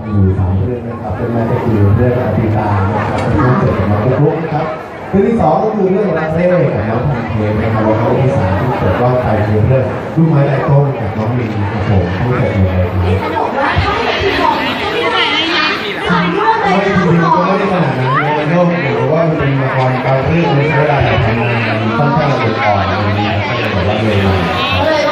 มีสามเรื่องนะครับเป็นแม่ก็คือเรื่องอภิตานะครับเป็นเรื่องเกิดของน้องทุกนะครับเรื่องที่สองก็คือเรื่องรักเล่กับน้องพันเทนนะครับแล้วก็เรื่องที่สามที่เกิดก็ไปคือเรื่องลูกไม้ลายต้นกับน้องมินครับผมผู้เกิดในวันนี้ขนมว่าถ้าเกิดที่บอกก็ไม่ได้นะถ่ายรูปเลไม่ยจนะริคุงณหมๆอก็ไม่ได้ขนาดนั้นนะมันก็เหมือนกับว่ามันเป็นละครบางเรื่องมันใช้เวลาในการทำงานมันค่อนข้างละเอียดอ่อนอะไรอย่างเงี้ยก็เลยแบบว่าเลยก็เลยต้องถ่าย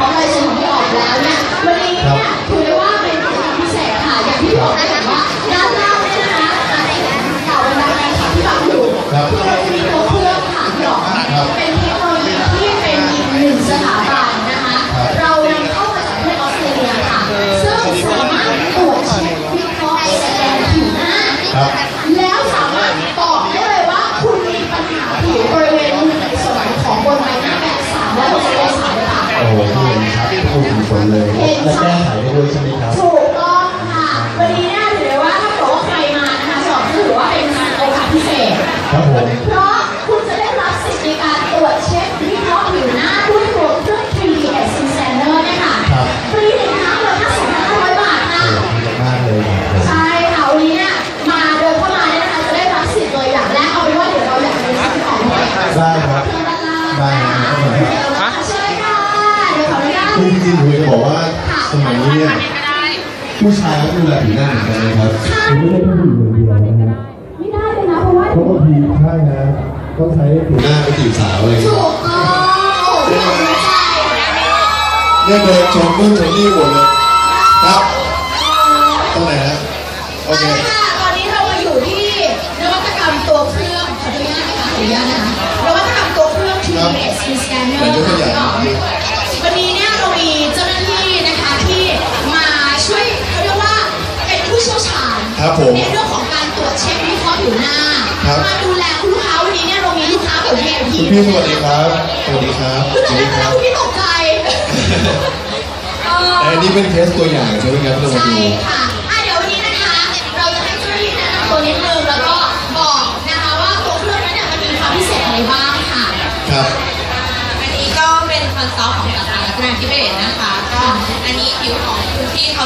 พร้อมลายเซ็นของพี่ออมแล้วเนี่ยวันนี้เนี่ยถือได้ว่าเป็นกิจกรรมพิเศษค่ะอย่างที่บอกได้เห็นว่าด้านล่างเนี่ยนะคะเก่าเป็นแฟนคลับที่ฟังอยู่คือเราจะมีตัวเครื่องค่ะพี่ออมครับเป็นเทคโนโลยีที่เป็นอีกหนึ่งสถาบันนะคะ เรานำเข้ามาจากประเทศออสเตรเลียค่ะซึ่งสามารถตรวจเช็ควิเคราะห์สแกนผิวหน้า เข้าถึงผลเลยแคือจริงๆผมจะบอกว่าสมัยนี้เนี่ยผู้ชายก็ดูแลผิวหน้าเหมือนกันนะครับไม่ใช่แค่ผู้หญิงอย่างเดียวนะฮะไม่ได้เลยนะเพราะว่าเพราะบางทีใช่นะต้องใช้ผิวหน้าไปจีบสาวอะไรอย่างถูเงี้ยกต้องโอ้โหหัวใจเนี่ยเดินชมนู่นชมนี่หมดเลยครับตรงไหนนะโอเคเอาละค่ะตอนนี้เรามาอยู่ที่นวัตกรรมตัวเครื่องขออนุญาตนะคะขออนุญาตนะคะนวัตกรรมตัวเครื่องครับ 3D Skin Scanner ครับผม ในเรื่องของการตรวจเช็ควิเคราะห์ผิวหน้าครับ มาดูแลคุณลูกค้าวันนี้เนี่ยเรามีลูกค้าแบบ VIP คุณพี่สวัสดีครับ สวัสดีครับ คุณสวัสตดีกคใจรับคุณพี่ตกใจเออ แต่อันนี้เป็นเคสตัวอย่างใช่ไหมครับที่เรามาใช่ดู ค่ะ อะ เดี๋ยววันนี้นะคะ เราจะให้เจ้าหน้าที่แนะนำตัวนิดนึง แล้วก็บอกนะคะว่าตัวเครื่องนั้นเนี่ยมันมีความพิเศษอะไรบ้างค่ะ ครับ อันนี้ก็เป็นคอนซัลท์ของสาขาแกรนด์ทิเบตนะคะ ก็อันนี้ผิวของคุณพี่เขา